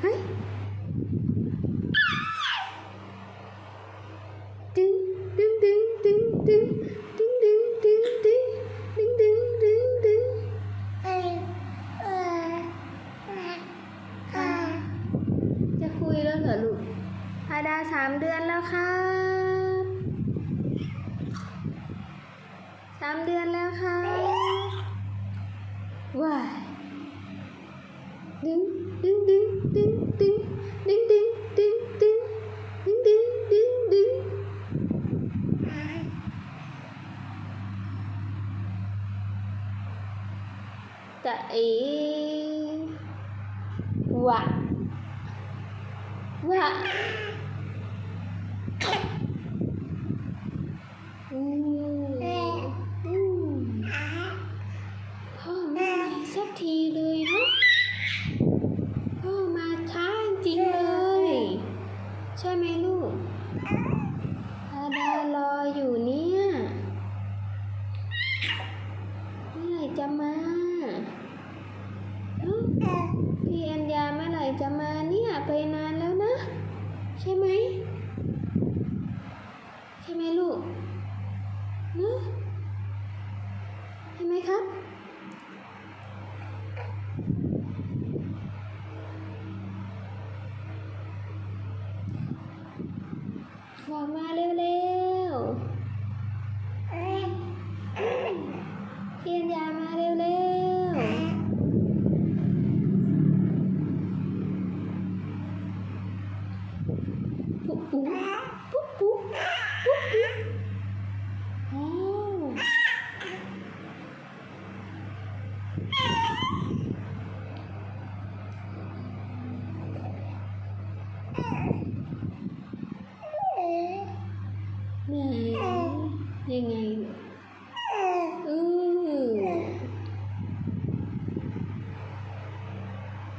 เฮ้ยดึงดึงดึงดึงดึงดึงดึงดึงดึงดึงดึงดึงดึงจะคุยแล้วเหรอลูกพาดาสามเดือนแล้วครับสามเดือนแล้วครับว้ายดึงดึงดึง ดึงดึงดึงดึงดึงดึงดึงดึงดึงดึงจะเอ๋วะวะอืมอืมพ่อไม่มาสักทีเลยเนาะพ่อมาช้าจริงเลย ใช่ไหมลู กพาดารออยู่เนี่ยเมื่อไหร่จะมาเอ้าพี่อัญญาเมื่อไหร่จะมาเนี่ยไปนานแล้วนะ ใช่ไหมใช่ไหมลูกเนอะใช่ไหมครับ ออกมาเร็วๆพี่อัญญามาเร็วๆปุ๊บปุ๊บปุ๊บปุ๊บปุ๊บปุ๊บโอ้ ไหนยังไงอือ